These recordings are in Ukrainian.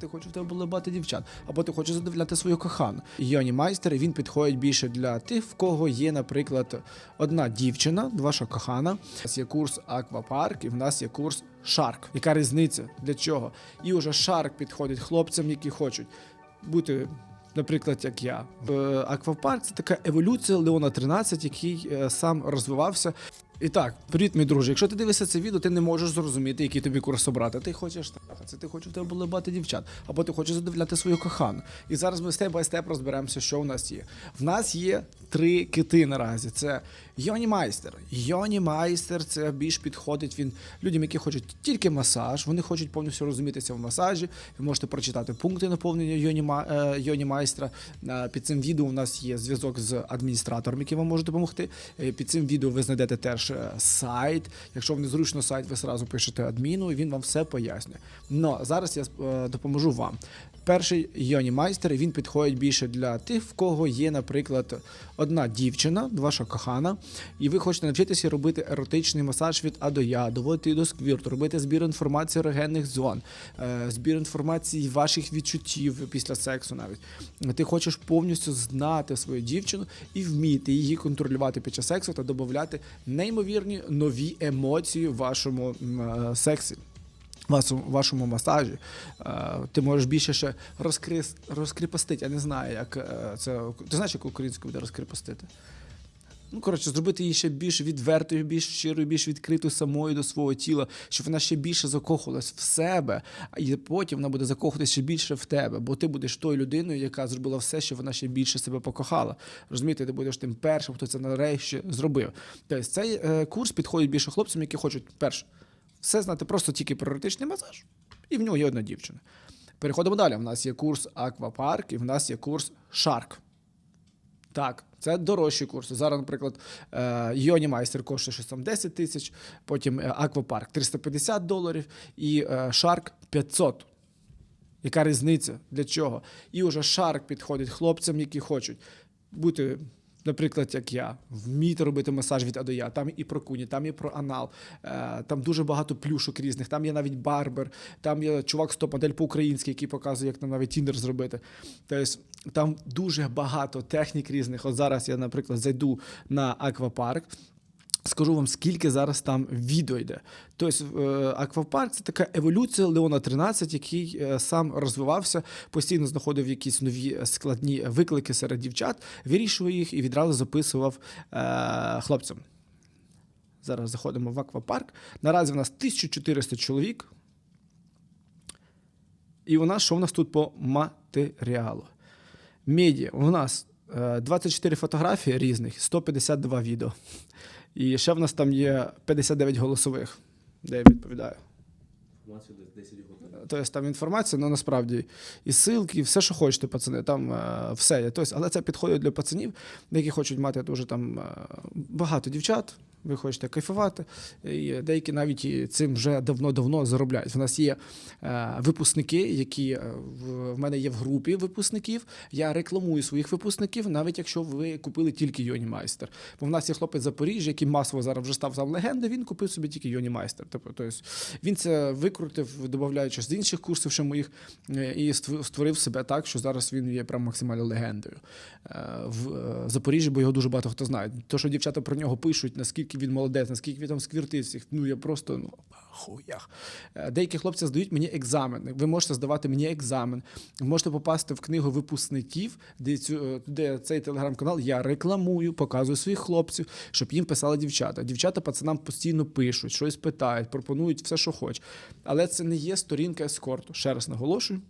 Ти хочеш в тебе було багато дівчат, або ти хочеш задовольняти свою кохану. Йоні майстер він підходить більше для тих, в кого є, наприклад, одна дівчина, ваша кохана. У нас є курс Аквапарк, і в нас є курс Шарк. Яка різниця? Для чого? І уже Шарк підходить хлопцям, які хочуть бути. Наприклад, як я в аквапарк це така еволюція Леона 13, який е, сам розвивався. І так, привіт, мій друже. Якщо ти дивишся це відео, ти не можеш зрозуміти, який тобі курс обрати. Ти хочеш трахатися, ти хочеш в тебе було багато дівчат, або ти хочеш задовольняти свою кохану. І зараз ми степ бай степ розберемося, що у нас є. В нас є три кити наразі. Це Йоні Майстер. Йоні Майстер це більш підходить він людям, які хочуть тільки масаж. Вони хочуть повністю розумітися в масажі. Ви можете прочитати пункти наповнення Йоні, е, Йоні Майстра. Е, Під цим відео у нас є зв'язок з адміністратором, який вам може допомогти. Е, Під цим відео ви знайдете теж сайт. Якщо вам не зручно сайт, ви сразу пишете адміну, і він вам все пояснює. Но зараз я е, допоможу вам. Перший Йоні Майстер він підходить більше для тих, в кого є, наприклад, одна дівчина, ваша кохана, і ви хочете навчитися робити еротичний масаж від А до Я, доводити до сквірту, робити збір інформації ерогенних зон, е, збір інформації ваших відчуттів після сексу навіть. Ти хочеш повністю знати свою дівчину і вміти її контролювати під час сексу та додати неймовірні нові емоції в вашому е, сексі вашому, масажі. Е, ти можеш більше ще розкрис, розкріпостити. Я не знаю, як е, це. Ти знаєш, як українською буде розкріпостити? Ну, коротше, зробити її ще більш відвертою, більш щирою, більш відкритою самою до свого тіла, щоб вона ще більше закохувалась в себе, і потім вона буде закохуватися ще більше в тебе, бо ти будеш тою людиною, яка зробила все, щоб вона ще більше себе покохала. Розумієте, ти будеш тим першим, хто це нарешті зробив. Тобто цей е, курс підходить більше хлопцям, які хочуть перше все знати просто тільки про масаж, і в нього є одна дівчина. Переходимо далі. У нас є курс Аквапарк, і в нас є курс Шарк. Так, це дорожчі курси. Зараз, наприклад, е, Йоні Майстер коштує щось там 10 тисяч, потім е, Аквапарк 350 доларів і е, Шарк 500. Яка різниця? Для чого? І вже Шарк підходить хлопцям, які хочуть бути. Наприклад, як я, вміти робити масаж від А до Я. Там і про куні, там і про анал, е, там дуже багато плюшок різних, там є навіть барбер, там є чувак з топ-модель по-українськи, який показує, як нам навіть тіндер зробити. Тобто там дуже багато технік різних. От зараз я, наприклад, зайду на аквапарк. Скажу вам, скільки зараз там відео йде. Тобто, е, аквапарк це така еволюція Леона 13, який е, сам розвивався, постійно знаходив якісь нові складні виклики серед дівчат, вирішував їх і відразу записував е, хлопцям. Зараз заходимо в аквапарк. Наразі в нас 1400 чоловік. І у нас що в нас тут по матеріалу? Медіа. У нас е, 24 фотографії різних, 152 відео. І ще в нас там є 59 голосових, де я відповідаю. Інформацію десь 10 годин. Тобто там інформація, ну насправді і ссылки, і все, що хочете, пацани, там е, все є. Тобто, але це підходить для пацанів, які хочуть мати дуже там е, багато дівчат. Ви хочете кайфувати, і деякі навіть цим вже давно-давно заробляють. В нас є е, випускники, які е, в, мене є в групі випускників. Я рекламую своїх випускників, навіть якщо ви купили тільки Йоні Майстер. Бо в нас є хлопець Запоріжжя, який масово зараз вже став там легендою, він купив собі тільки Йоні Майстер. Тобто, він це викрутив, додаючи з інших курсів ще моїх, е, і створив себе так, що зараз він є прям максимально легендою в Запоріжжі, бо його дуже багато хто знає. То, що дівчата про нього пишуть, наскільки він молодець, наскільки він там сквіртив всіх, ну я просто ну хуях. Е, Деякі хлопці здають мені екзамен. Ви можете здавати мені екзамен. Ви можете попасти в книгу випускників, де, цю, е, де цей телеграм-канал я рекламую, показую своїх хлопців, щоб їм писали дівчата. Дівчата пацанам постійно пишуть, щось питають, пропонують все, що хочуть. Але це не є сторінка ескорту. Ще раз наголошую.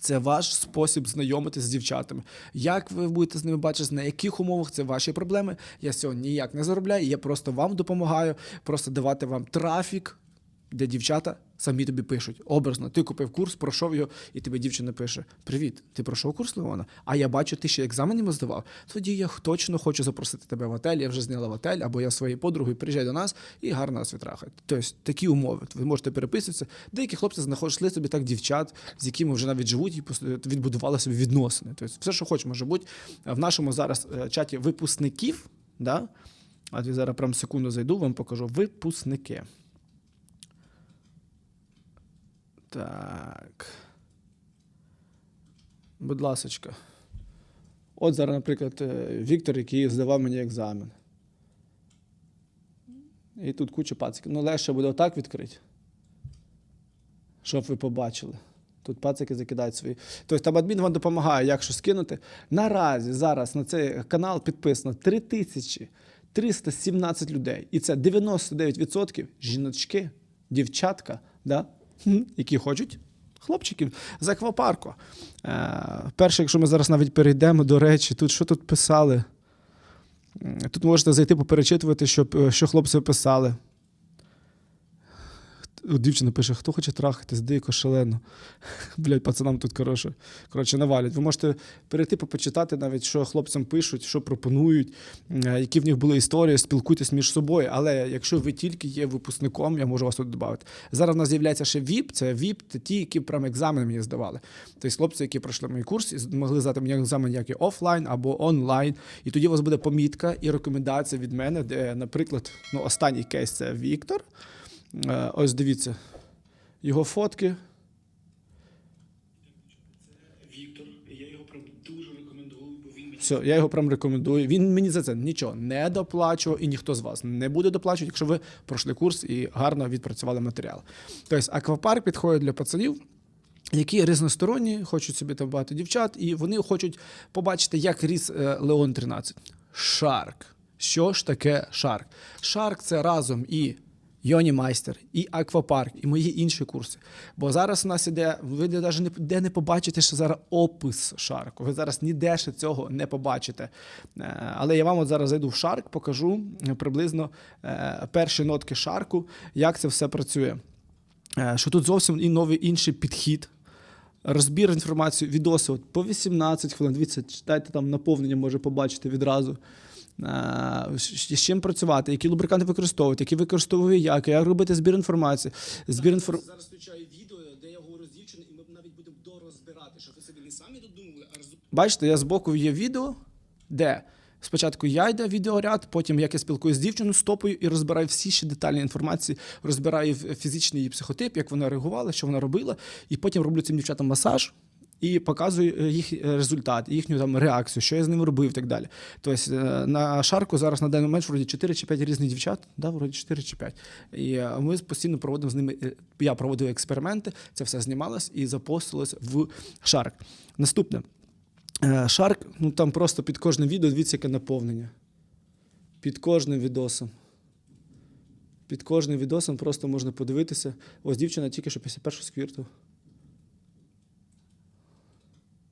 Це ваш спосіб знайомитися з дівчатами. Як ви будете з ними бачити, на яких умовах це ваші проблеми. Я сьогодні ніяк не заробляю, я просто вам допомагаю, просто давати вам трафік, де дівчата самі тобі пишуть. Образно, ти купив курс, пройшов його, і тобі дівчина пише: Привіт, ти пройшов курс Леона? А я бачу, ти ще екзамен йому здавав. Тоді я точно хочу запросити тебе в отель. Я вже зняла в отель, або я своєю подругою приїжджай до нас і гарно нас відтрахай. Тобто такі умови. Ви можете переписуватися. Деякі хлопці знайшли собі так дівчат, з якими вже навіть живуть і відбудували собі відносини. Тобто, все, що хоче, може бути. В нашому зараз е, чаті випускників, да? а зараз прям секунду зайду, вам покажу випускники. Так. Будь ласочка. От зараз, наприклад, е, Віктор, який здавав мені екзамен. І тут куча пациків. Ну, легше буде отак відкрити. Щоб ви побачили. Тут пацики закидають свої. Тобто там адмін вам допомагає, як що скинути. Наразі зараз на цей канал підписано 3317 людей. І це 99% жіночки, дівчатка, да? Які хочуть хлопчиків з аквапарку. Е, перше, якщо ми зараз навіть перейдемо, до речі, тут що тут писали? Тут можете зайти поперечитувати, що, п- що хлопці писали. Дівчина пише, хто хоче трахатись, дико, шалено. Блять, пацанам тут коротше, коротше навалять. Ви можете перейти попочитати навіть, що хлопцям пишуть, що пропонують, е, які в них були історії, спілкуйтесь між собою. Але якщо ви тільки є випускником, я можу вас тут додати. Зараз в нас з'являється ще ВІП, це ВІП, це ті, які прям екзамен мені здавали. Тобто хлопці, які пройшли мій курс, і могли здати мені екзамен як і офлайн або онлайн. І тоді у вас буде помітка і рекомендація від мене, де, наприклад, ну, останній кейс це Віктор. Е, Ось дивіться, його фотки. Віктор, я його прям дуже рекомендую, бо він мені Все, я його прям рекомендую. Він мені за це нічого не доплачував, і ніхто з вас не буде доплачувати, якщо ви пройшли курс і гарно відпрацювали матеріал. Тобто аквапарк підходить для пацанів. Які різносторонні, хочуть собі там багато дівчат, і вони хочуть побачити, як ріс е, Леон 13. Шарк. Що ж таке шарк? Шарк це разом і Йоні Майстер, і Аквапарк, і мої інші курси. Бо зараз у нас іде, ви навіть де не побачите, що зараз опис шарку. Ви зараз ніде ще цього не побачите. Е, Але я вам от зараз зайду в шарк, покажу е, приблизно е, перші нотки шарку, як це все працює. Що тут зовсім і новий інший підхід. Розбір інформації, відоси от по 18 хвилин. Дивіться, читайте там наповнення, може побачити відразу. З чим працювати, які лубриканти використовувати, які використовую як, як робити збір інформації. Збір інфор... зараз включаю відео, де я говорю з дівчиною, і ми навіть будемо дорозбирати, щоб ви собі не самі додумували, а роз... Бачите, я збоку є відео, де спочатку я йде відеоряд, потім як я спілкуюся з дівчиною, стопою і розбираю всі ще детальні інформації, розбираю фізичний її психотип, як вона реагувала, що вона робила, і потім роблю цим дівчатам масаж. І показую е, їх е, результат, їхню там реакцію, що я з ними робив і так далі. Тобто е, на шарку зараз на даний момент вроді 4 чи 5 різних дівчат, да, вроді 4 чи 5. І ми постійно проводимо з ними. Я проводив експерименти, це все знімалось і запостилось в шарк. Наступне. Шарк, ну там просто під кожне відео дивіться, яке наповнення. Під кожним відосом. Під кожним відосом просто можна подивитися. Ось дівчина тільки що після першого сквірту.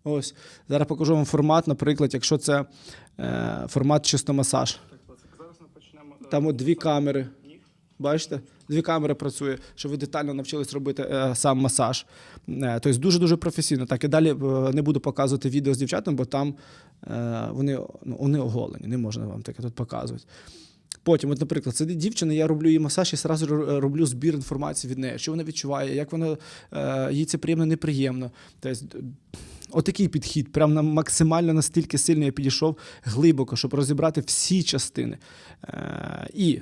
Ось. Зараз покажу вам формат, наприклад, якщо це е, формат чисто масаж. Зараз ми почнемо. Там от дві камери. Бачите? Дві камери працює, щоб ви детально навчились робити е, сам масаж. Е, тобто дуже-дуже професійно. Так і далі е, не буду показувати відео з дівчатами, бо там е, вони, ну, вони оголені, не можна вам таке тут показувати. Потім, от, наприклад, сидить дівчина, я роблю їй масаж і одразу роблю збір інформації від неї, що вона відчуває, як вона е, їй це приємно, неприємно. Тобто, Отакий підхід, прям на максимально настільки сильно я підійшов глибоко, щоб розібрати всі частини. Е, і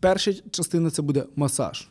Перша частина це буде масаж.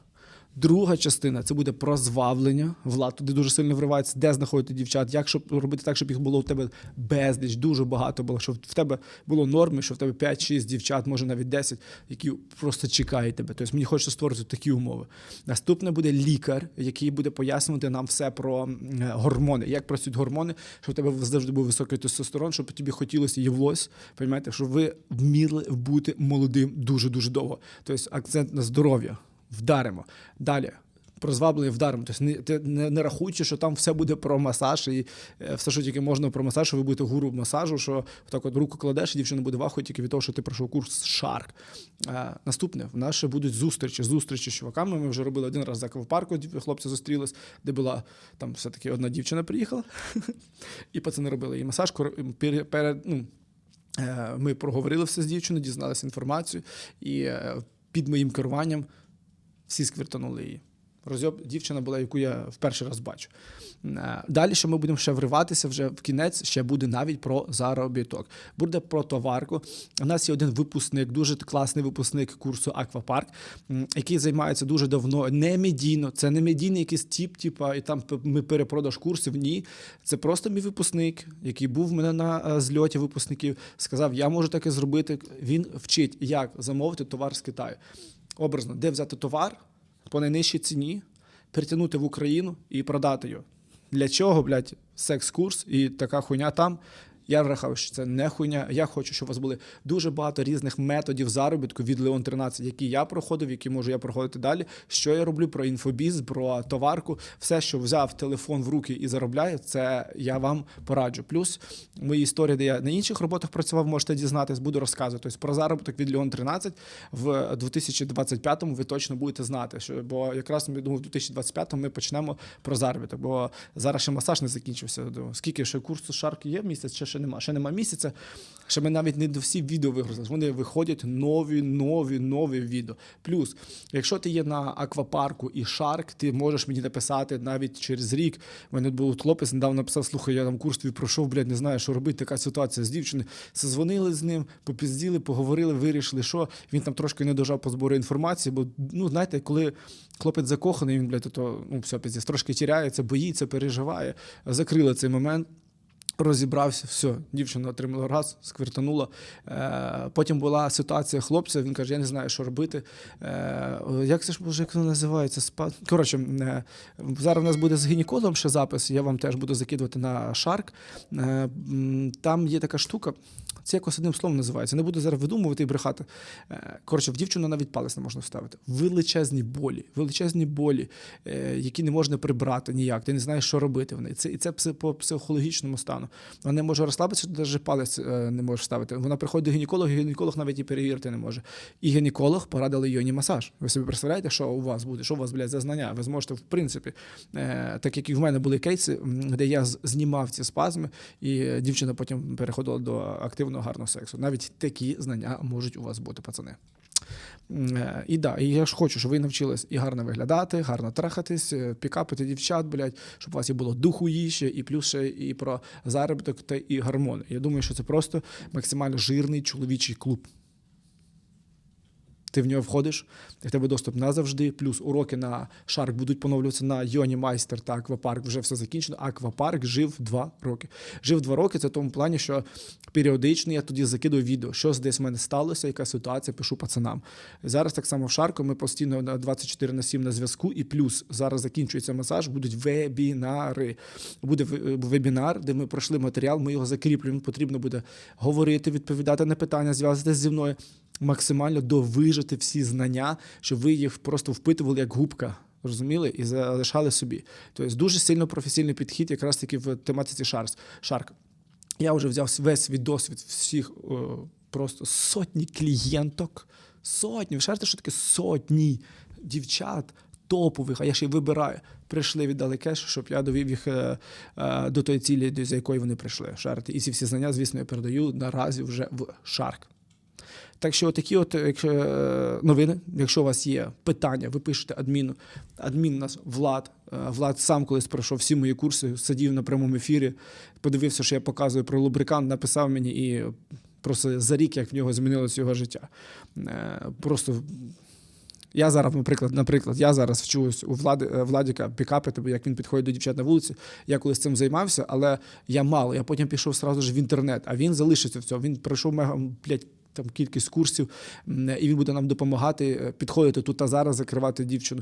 Друга частина це буде прозвавлення. Влад туди дуже сильно вривається, де знаходити дівчат, як щоб робити так, щоб їх було у тебе безліч, дуже багато було, щоб в тебе було норми, що в тебе 5-6 дівчат, може навіть 10, які просто чекають тебе. Тобто мені хочеться створити такі умови. Наступне буде лікар, який буде пояснювати нам все про гормони, як працюють гормони, щоб у тебе завжди був високий тестостерон, щоб тобі хотілося ївлось. Понімаєте, щоб ви вміли бути молодим дуже-дуже довго. Тобто акцент на здоров'я. Вдаримо. Далі. Про зваблення вдаримо. Тобто не, не, не рахуючи, що там все буде про масаж, і е, все, що тільки можна про масаж, що ви будете гуру масажу, що так от руку кладеш, і дівчина буде вахою тільки від того, що ти пройшов курс Шарк. Е, наступне, в нас ще будуть зустрічі. Зустрічі з чуваками. Ми вже робили один раз в аквапарку, хлопці зустрілись, де була там все-таки одна дівчина приїхала, і пацани робили їй масаж. перед, ну, Е, Ми проговорили все з дівчиною, дізналися інформацію, і е, під моїм керуванням всі сквіртанули її. Розйоб дівчина була, яку я в перший раз бачу. Е, Далі, що ми будемо ще вриватися вже в кінець, ще буде навіть про заробіток. Буде про товарку. У нас є один випускник, дуже класний випускник курсу Аквапарк, який займається дуже давно, не медійно. Це не медійний якийсь тіп, типа, і там ми перепродаж курсів. Ні, це просто мій випускник, який був в мене на е, зльоті випускників. Сказав, я можу таке зробити. Він вчить, як замовити товар з Китаю. Образно, де взяти товар по найнижчій ціні, притягнути в Україну і продати його. Для чого, блядь, секс-курс і така хуйня там? Я врахав, що це не хуйня. Я хочу, щоб у вас були дуже багато різних методів заробітку від Leon 13, які я проходив, які можу я проходити далі. Що я роблю про інфобіз, про товарку, все, що взяв телефон в руки і заробляю, це я вам пораджу. Плюс мої історії, де я на інших роботах працював, можете дізнатись, буду розказувати. Тобто про заробіток від Leon 13 в 2025-му ви точно будете знати. Що, бо якраз я думаю, в 2025-му ми почнемо про заробіток. Бо зараз ще масаж не закінчився. Скільки ще курсу шарки є місяць, ще, ще нема. Ще нема місяця. Ще ми навіть не до всі відео вигрузили. Вони виходять нові, нові, нові відео. Плюс, якщо ти є на аквапарку і шарк, ти можеш мені написати навіть через рік. У мене був хлопець, недавно написав: слухай, я там курс твій пройшов, блядь, не знаю, що робити. Така ситуація з дівчиною. Созвонили з ним, попізділи, поговорили, вирішили, що він там трошки не дожав по збору інформації. Бо ну знаєте, коли хлопець закоханий, він блядь, то ну все піздець, трошки тіряється, боїться, переживає. Закрили цей момент. Розібрався, все, дівчина отримала раз, сквертанула. Е, потім була ситуація хлопця, він каже: я не знаю, що робити. Е, як це ж боже, як воно називається? Спа... Коротше, е, зараз у нас буде з гінекологом ще запис, я вам теж буду закидувати на шарк. Е, там є така штука. Це якось одним словом називається. Не буду зараз видумувати і брехати. Е, Коротше, в дівчину навіть палець не можна вставити. Величезні болі, величезні болі, е, які не можна прибрати ніяк. Ти не знаєш, що робити в неї. Це і це по психологічному стану. Вона не може розслабитися, навіть палець е, не може вставити. Вона приходить до гінеколога, і гінеколог навіть і перевірити не може. І гінеколог порадили йоні масаж. Ви собі представляєте, що у вас буде? Що у вас, блядь, за знання? Ви зможете, в принципі, так як і в мене були кейси, де я знімав ці спазми, і дівчина потім переходила до активного гарного сексу. Навіть такі знання можуть у вас бути, пацани. Е, І да, і я ж хочу, щоб ви навчились і гарно виглядати, гарно трахатись, е, пікапити дівчат, блядь, щоб у вас і було духуїще, і плюс ще і про заробіток та і гормони. Я думаю, що це просто максимально жирний чоловічий клуб. Ти в нього входиш, і в тебе доступ назавжди. Плюс уроки на шарк будуть поновлюватися на Йоні Майстер та Аквапарк. Вже все закінчено. Аквапарк жив два роки. Жив два роки. Це в тому плані, що періодично я тоді закидую відео, що десь в мене сталося, яка ситуація, пишу пацанам. Зараз так само в шарку. Ми постійно на 24 на 7 на зв'язку. І плюс зараз закінчується масаж, будуть вебінари. Буде в- вебінар, де ми пройшли матеріал. Ми його закріплюємо. Потрібно буде говорити, відповідати на питання, зв'язатися зі мною максимально довижити всі знання, щоб ви їх просто впитували як губка. Розуміли і залишали собі. Тобто дуже сильно професійний підхід, якраз таки в тематиці. Шарк. Я вже взяв весь свій досвід всіх просто сотні клієнток. Сотні. Ви що таке сотні дівчат топових, а я ще й вибираю. Прийшли, віддали кеш, щоб я довів їх е, е, до тої цілі, до якої вони прийшли. Шарити. І ці всі знання, звісно, я передаю наразі вже в шарк. Так що такі от якщо, е, новини, якщо у вас є питання, ви пишете адміну. Адмін нас Влад. Е, Влад сам колись пройшов всі мої курси, сидів на прямому ефірі, подивився, що я показую про лубрикант, написав мені і просто за рік, як в нього змінилося його життя. Е, Просто я зараз, наприклад, наприклад, я зараз вчусь у Влади, е, Владіка пікапити, бо як він підходить до дівчат на вулиці. Я колись цим займався, але я мало. Я потім пішов сразу ж в інтернет, а він залишиться в цьому. Він пройшов мега блядь, там кількість курсів, і він буде нам допомагати е, підходити тут та зараз, закривати дівчину,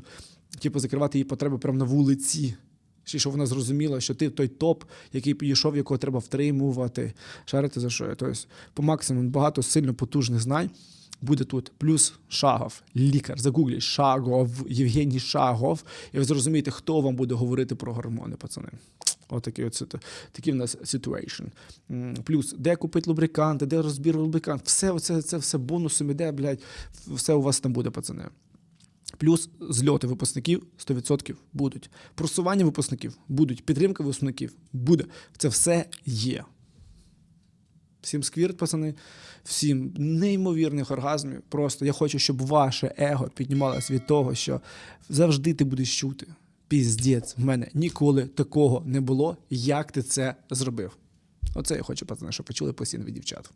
типу закривати її потреби прямо на вулиці. Ще й щоб вона зрозуміла, що ти той топ, який підійшов, якого треба втримувати. Шарити за що? Тобто, по максимуму багато сильно потужних знань буде тут. Плюс Шагов, лікар. Загугліть Шагов, Євгеній Шагов. І ви зрозумієте, хто вам буде говорити про гормони, пацани. Отакий от такий в нас. М, Плюс, де купити лубриканти, де розбір лубрикант. Все оце, це все бонусом іде, блядь, все у вас там буде, пацани. Плюс зльоти випускників 100% будуть. Просування випускників будуть. Підтримка випускників буде. Це все є. Всім сквірт, пацани, всім неймовірних оргазмів. Просто я хочу, щоб ваше его піднімалось від того, що завжди ти будеш чути. Піздець, в мене ніколи такого не було. Як ти це зробив? Оце я хочу, пацани, щоб почули постійно від дівчат.